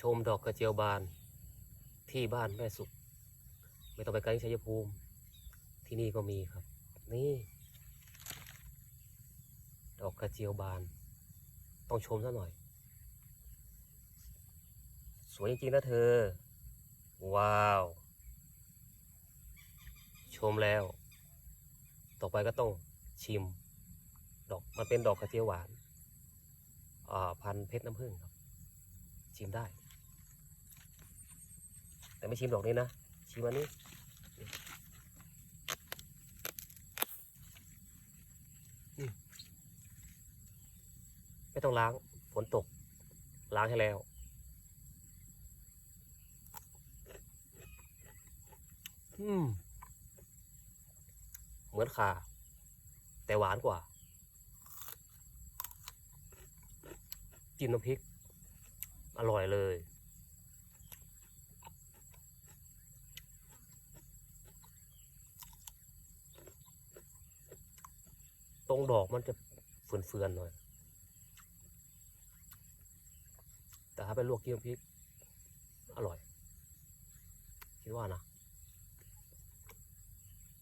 ชมดอกกระเจียวบาน ที่บ้านแม่สุข ไม่ต้องไปไกลชัยภูมิ ที่นี่ก็มีครับ นี่ ดอกกระเจียวบาน ต้องชมซะหน่อย สวยจริงๆนะเธอ ว้าว ชมแล้ว ต่อไปก็ต้องชิม ดอกมันเป็นดอกกระเจียวหวาน อ่า พันเพชรน้ำผึ้งครับชิมได้ แต่ไม่ชิมดอกนี้นะ ชิมอันนี้นี่นี่ไม่ต้องล้าง ฝนตก ล้างให้แล้ว อืม เหมือนขาแต่หวานกว่าจิ้มน้ำพริก อร่อยเลย ตรงดอกมันจะเฟื่อนๆหน่อย แต่ถ้าไปลวกกิ้มพริก อร่อย คิดว่านะ